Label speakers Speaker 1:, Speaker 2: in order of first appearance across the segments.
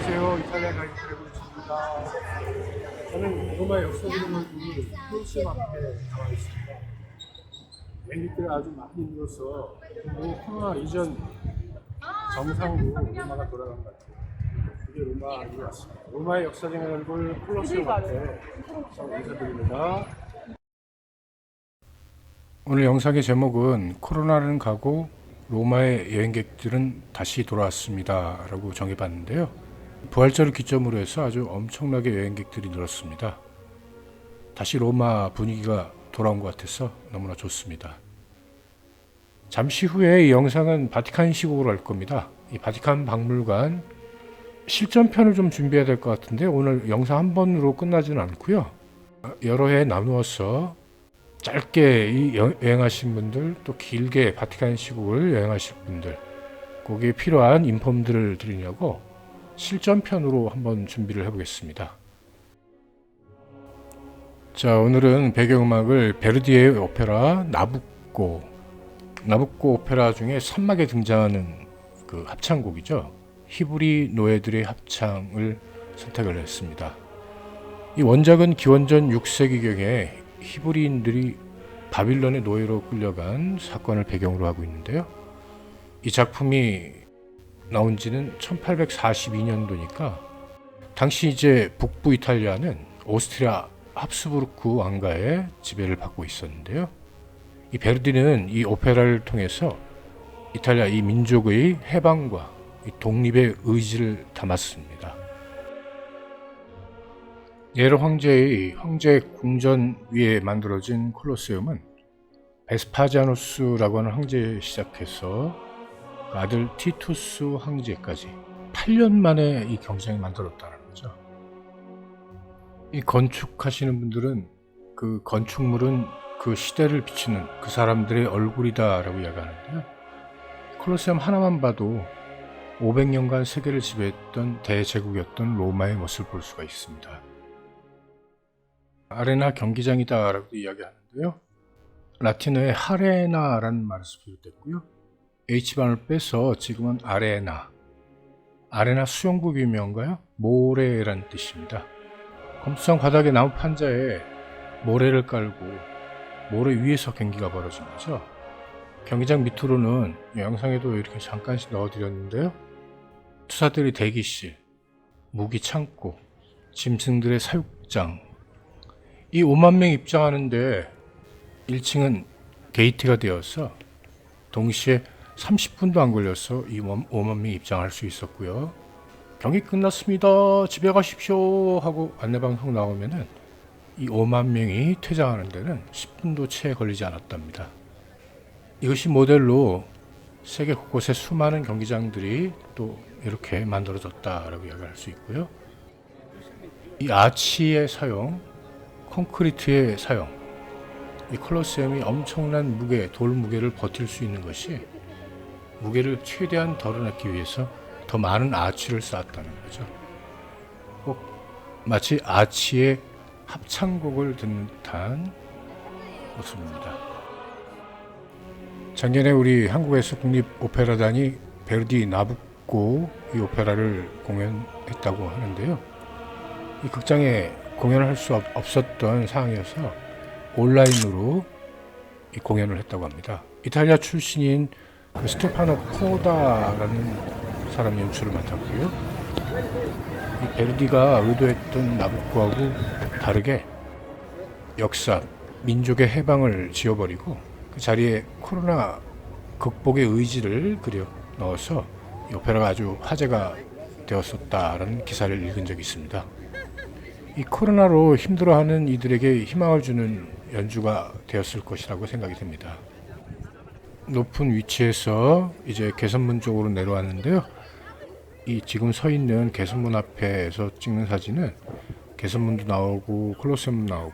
Speaker 1: 안녕하세요. 이탈리아 가이드 트래블입니다. 저는 로마 역사적인 이 콜로세움 앞에 나와 있습니다. 비행기들이 아주 많이 늘어서 뭐 코로나 이전 정상으로 로마가 돌아간 것 같아요. 그게 로마에 왔습니다. 로마의 역사적인 얼굴 앞에 인사드립니다. 오늘 영상의 제목은 코로나는 가고 로마의 여행객들은 다시 돌아왔습니다. 라고 정해봤는데요. 부활절을 기점으로 해서 아주 엄청나게 여행객들이 늘었습니다. 다시 로마 분위기가 돌아온 것 같아서 너무나 좋습니다. 잠시 후에 이 영상은 바티칸 시국으로 할 겁니다. 이 바티칸 박물관 실전편을 좀 준비해야 될 것 같은데 오늘 영상 한 번으로 끝나지는 않고요. 여러 해 나누어서 짧게 이 여- 여행하신 분들 또 길게 바티칸 시국을 여행하실 분들 거기에 필요한 인폼들을 드리려고 실전편으로 한번 준비를 해보겠습니다. 자 오늘은 배경음악을 베르디의 오페라 나부꼬 나부꼬 오페라 중에 산막에 등장하는 그 합창곡이죠. 히브리 노예들의 합창을 선택을 했습니다. 이 원작은 기원전 6세기경에 히브리인들이 바빌론의 노예로 끌려간 사건을 배경으로 하고 있는데요. 이 작품이 나온 지는 1842년도니까 당시 이제 북부 이탈리아는 오스트리아 합스부르크 왕가의 지배를 받고 있었는데요. 이 베르디는 이 오페라를 통해서 이탈리아 이 민족의 해방과 이 독립의 의지를 담았습니다. 네로 황제의 황제 궁전 위에 만들어진 콜로세움은 베스파자누스라고 하는 황제 시작해서 그 아들 티투스 황제까지 8년 만에 이 경쟁이 만들었다는 거죠. 이 건축하시는 분들은 그 건축물은 그 시대를 비추는 그 사람들의 얼굴이다라고 이야기하는데요. 콜로세움 하나만 봐도 500년간 세계를 지배했던 대제국이었던 로마의 모습을 볼 수가 있습니다. 아레나 경기장이다라고 이야기하는데요. 라틴어의 하레나라는 말에서 비롯됐고요. H반을 빼서 지금은 아레나. 아레나 수영구 유명한가요? 모래라는 뜻입니다. 검수성 바닥에 나무 판자에 모래를 깔고 모래 위에서 경기가 벌어진 거죠. 경기장 밑으로는 영상에도 이렇게 잠깐씩 넣어드렸는데요. 투사들의 대기실, 무기 창고, 짐승들의 사육장, 이 5만 명 입장하는데 1층은 게이트가 되어서 동시에 30분도 안 걸려서 이 5만 명 입장할 수 있었고요. 경기 끝났습니다. 집에 가십시오 하고 안내방송 나오면은 이 5만 명이 퇴장하는 데는 10분도 채 걸리지 않았답니다. 이것이 모델로 세계 곳곳에 수많은 경기장들이 또 이렇게 만들어졌다라고 이야기할 수 있고요. 이 아치의 사용, 콘크리트의 사용, 이 콜로세움이 엄청난 무게, 돌 무게를 버틸 수 있는 것이 무게를 최대한 덜어내기 위해서 더 많은 아치를 쌓았다는 거죠. 꼭 마치 아치의 합창곡을 듣는 듯한 모습입니다. 작년에 우리 한국에서 국립 오페라단이 베르디 나부꼬 이 오페라를 공연했다고 하는데요. 이 극장에 공연을 할 수 없었던 상황이어서 온라인으로 이 공연을 했다고 합니다. 이탈리아 출신인 그 스테파노 코다라는 사람이 연출을 맡았고요. 이 베르디가 의도했던 나부코하고 다르게 역사, 민족의 해방을 지어버리고 그 자리에 코로나 극복의 의지를 그려 넣어서 이 오페라가 아주 화제가 되었었다라는 기사를 읽은 적이 있습니다. 이 코로나로 힘들어하는 이들에게 희망을 주는 연주가 되었을 것이라고 생각이 됩니다. 높은 위치에서 이제 개선문 쪽으로 내려왔는데요. 이 지금 서 있는 개선문 앞에서 찍는 사진은 개선문도 나오고 콜로세움도 나오고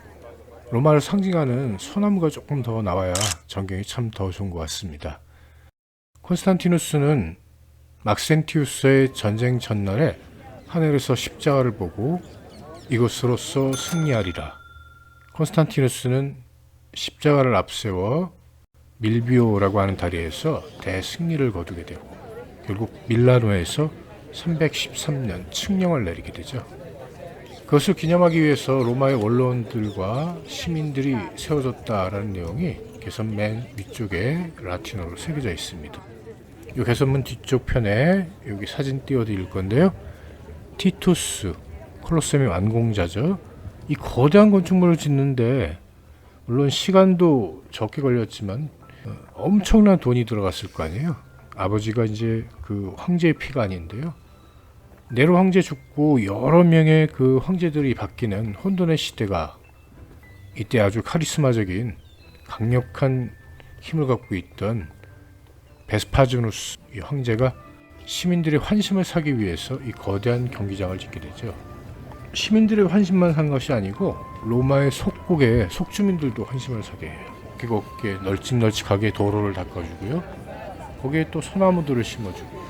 Speaker 1: 로마를 상징하는 소나무가 조금 더 나와야 전경이 참 더 좋은 것 같습니다. 콘스탄티누스는 막센티우스의 전쟁 전날에 하늘에서 십자가를 보고 이것으로써 승리하리라. 콘스탄티누스는 십자가를 앞세워 밀비오라고 하는 다리에서 대승리를 거두게 되고 결국 밀라노에서 313년 칙령을 내리게 되죠. 그것을 기념하기 위해서 로마의 원로원들과 시민들이 세워졌다라는 내용이 개선 맨 위쪽에 라틴어로 새겨져 있습니다. 이 개선문 뒤쪽 편에 여기 사진 띄워드릴 건데요. 티투스 콜로세움의 완공자죠. 이 거대한 건축물을 짓는데 물론 시간도 적게 걸렸지만 어, 엄청난 돈이 들어갔을 거 아니에요. 아버지가 이제 그 황제의 피가 아닌데요. 네로 황제 죽고 여러 명의 그 황제들이 바뀌는 혼돈의 시대가 이때 아주 카리스마적인 강력한 힘을 갖고 있던 베스파즈누스 이 황제가 시민들의 환심을 사기 위해서 이 거대한 경기장을 짓게 되죠. 시민들의 환심만 산 것이 아니고 로마의 속국의 속주민들도 환심을 사게 해요. 곱게 널찍널찍하게 도로를 닦아주고요. 거기에 또 소나무들을 심어주고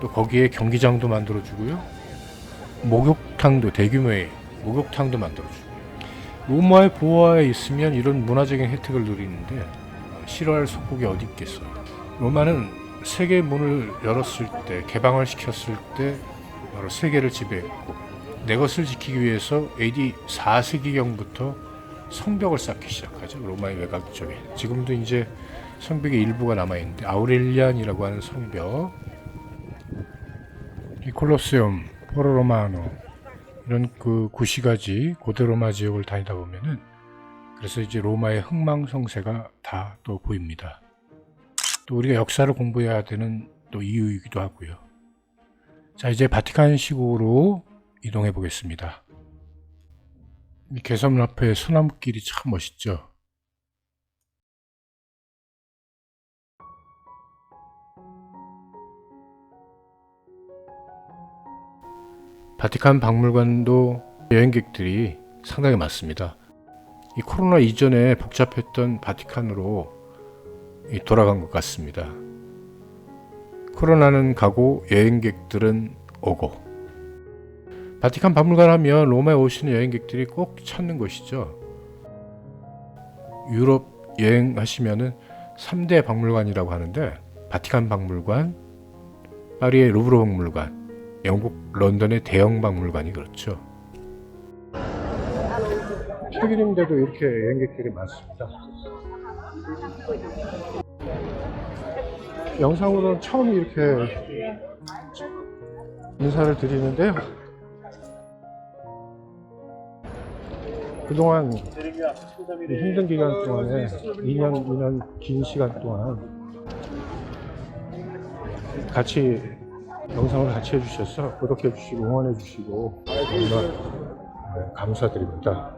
Speaker 1: 또 거기에 경기장도 만들어주고요. 목욕탕도 대규모의 목욕탕도 만들어주고 로마의 보호하에 있으면 이런 문화적인 혜택을 누리는데 싫어할 속국이 어디 있겠어요. 로마는 세계 문을 열었을 때 개방을 시켰을 때 바로 세계를 지배했고 내 것을 지키기 위해서 AD 4세기경부터 성벽을 쌓기 시작하죠. 로마의 외곽 쪽에. 지금도 이제 성벽의 일부가 남아 있는데 아우렐리안이라고 하는 성벽, 이 콜로세움, 포로로마노 이런 그 구시가지 고대 로마 지역을 다니다 보면은 그래서 이제 로마의 흥망성쇠가 다 또 보입니다. 또 우리가 역사를 공부해야 되는 또 이유이기도 하고요. 자 이제 바티칸식으로 이동해 보겠습니다. 이 개선문 앞에 소나무길이 참 멋있죠. 바티칸 박물관도 여행객들이 상당히 많습니다. 이 코로나 이전에 복잡했던 바티칸으로 이 돌아간 것 같습니다. 코로나는 가고 여행객들은 오고 바티칸 박물관 하면 로마에 오시는 여행객들이 꼭 찾는 곳이죠. 유럽 여행하시면은 3대 박물관이라고 하는데 바티칸 박물관, 파리의 루브르 박물관, 영국 런던의 대형 박물관이 그렇죠. 최근인데도 이렇게 여행객들이 많습니다. 영상으로는 처음 이렇게 인사를 드리는데요. 그동안 이 힘든 기간 동안에 2년, 2년 긴 시간 동안 같이 영상을 같이 해주셔서 구독해주시고 응원해주시고 정말 네, 감사드립니다.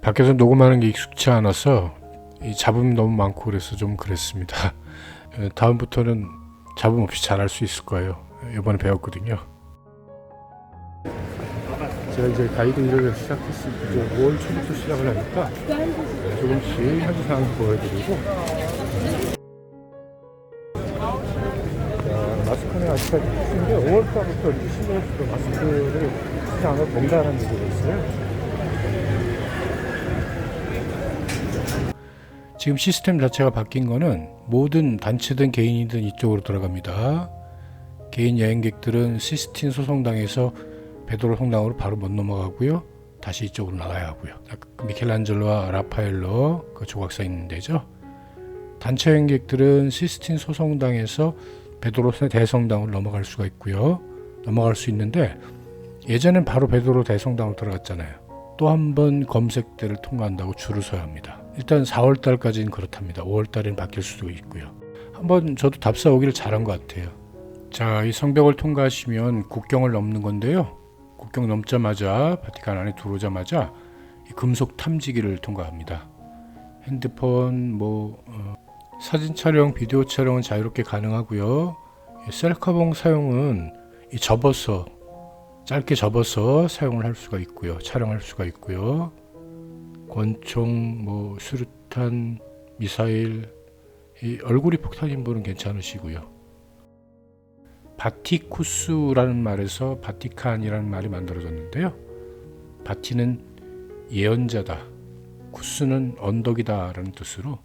Speaker 1: 밖에서 녹음하는 게 익숙치 않아서 이 잡음이 너무 많고 그래서 좀 그랬습니다. 에, 다음부터는 잡음 없이 잘할 수 있을 거예요. 이번에 배웠거든요. 제가 이제 가이드 일을 시작했습니다. 이제 5월 초부터 시작을 하니까 조금씩 현지 상황 보여드리고 자, 마스크는 아직까지 있는데 5월달부터 이제 실내에서 마스크를 시장을 봉다라는 얘기가 있어요. 지금 시스템 자체가 바뀐 거는 모든 단체든 개인이든 이쪽으로 들어갑니다. 개인 여행객들은 시스틴 소성당에서 베드로 성당으로 바로 못 넘어가고요. 다시 이쪽으로 나가야 하고요. 미켈란젤로와 라파엘로 그 조각사 있는 데죠. 단체 여행객들은 시스틴 소성당에서 베드로 대성당으로 넘어갈 수가 있고요. 넘어갈 수 있는데 예전엔 바로 베드로 대성당으로 들어갔잖아요. 또 한 번 검색대를 통과한다고 줄을 서야 합니다. 일단 4월 달까지는 그렇답니다. 5월 달에는 바뀔 수도 있고요. 한번 저도 답사 오기를 잘한 것 같아요. 자, 이 성벽을 통과하시면 국경을 넘는 건데요. 국경 넘자마자 바티칸 안에 들어오자마자 이 금속 탐지기를 통과합니다. 핸드폰, 뭐 어, 사진 촬영, 비디오 촬영은 자유롭게 가능하고요. 이 셀카봉 사용은 이 접어서 짧게 접어서 사용을 할 수가 있고요. 촬영할 수가 있고요. 권총, 뭐 수류탄, 미사일, 이 얼굴이 폭탄인 분은 괜찮으시고요. 바티쿠스라는 말에서 바티칸이라는 말이 만들어졌는데요. 바티는 예언자다. 쿠스는 언덕이다라는 뜻으로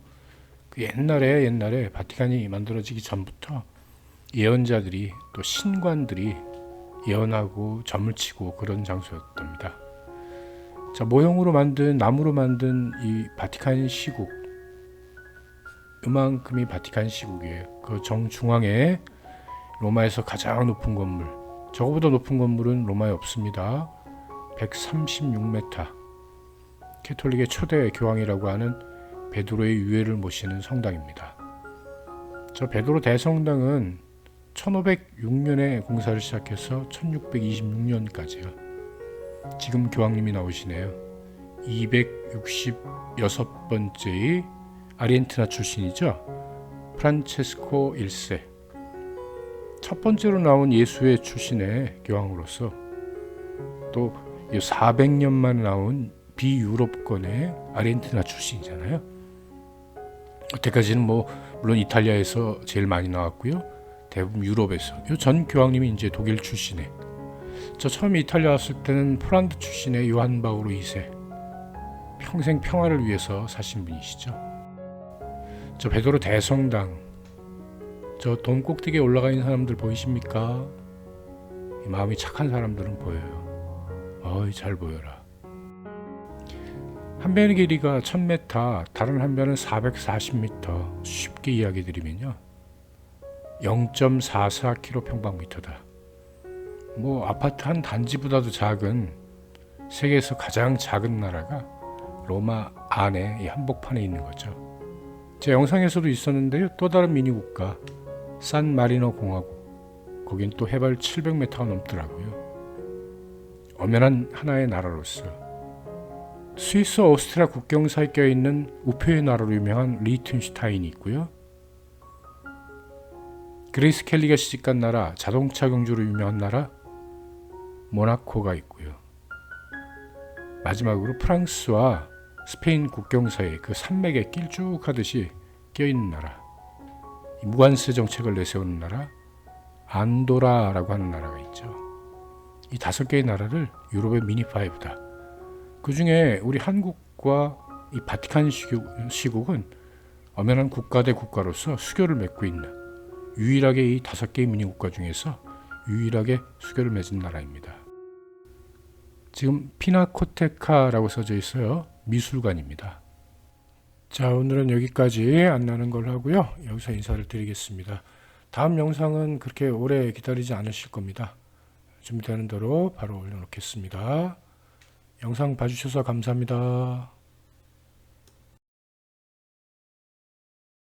Speaker 1: 그 옛날에 옛날에 바티칸이 만들어지기 전부터 예언자들이 또 신관들이 예언하고 점을 치고 그런 장소였답니다. 자, 모형으로 만든 나무로 만든 이 바티칸 시국 이만큼이 바티칸 시국이에요. 그 정중앙에 로마에서 가장 높은 건물 저거보다 높은 건물은 로마에 없습니다. 136m 캐톨릭의 초대 교황이라고 하는 베드로의 유해를 모시는 성당입니다. 저 베드로 대성당은 1506년에 공사를 시작해서 1626년까지요. 지금 교황님이 나오시네요. 266번째의 아르헨티나 출신이죠. 프란체스코 1세. 첫 번째로 나온 예수의 출신의 교황으로서 또 400년 만에 나온 비유럽권의 아르헨티나 출신이잖아요. 그때까지는 뭐 물론 이탈리아에서 제일 많이 나왔고요. 대부분 유럽에서. 요 전 교황님이 이제 독일 출신의. 저 처음 이탈리아 왔을 때는 폴란드 출신의 요한 바오로 2세. 평생 평화를 위해서 사신 분이시죠. 저 베드로 대성당. 저 돈 꼭대기에 올라가 있는 사람들 보이십니까? 이 마음이 착한 사람들은 보여요. 어이 잘 보여라. 한 변의 길이가 1000m, 다른 한 변은 440m. 쉽게 이야기 드리면요. 0.44km 평방미터다. 뭐 아파트 한 단지보다도 작은 세계에서 가장 작은 나라가 로마 안에 이 한복판에 있는 거죠. 제 영상에서도 있었는데요. 또 다른 미니 국가 산 마리노 공화국. 거긴 또 해발 700m가 넘더라고요. 엄연한 하나의 나라로서 스위스 오스트리아 국경 사이에 껴 있는 우표의 나라로 유명한 리튼슈타인이 있고요. 그레이스 켈리가 시집간 나라, 자동차 경주로 유명한 나라 모나코가 있고요. 마지막으로 프랑스와 스페인 국경 사이에 그 산맥에 길쭉하듯이 껴 있는 나라, 이 무관세 정책을 내세우는 나라 안도라라고 하는 나라가 있죠. 이 다섯 개의 나라를 유럽의 미니 파이브다. 그 중에 우리 한국과 이 바티칸 시국, 시국 은 엄연한 국가 대 국가로서 수교를 맺고 있는 유일하게 이 다섯 개의 미니 국가 중에서 유일하게 수교를 맺은 나라입니다. 지금 피나코테카라고 써져 있어요. 미술관입니다. 자, 오늘은 여기까지 안나는 걸로 하고요. 여기서 인사를 드리겠습니다. 다음 영상은 그렇게 오래 기다리지 않으실 겁니다. 준비되는 대로 바로 올려놓겠습니다. 영상 봐주셔서 감사합니다.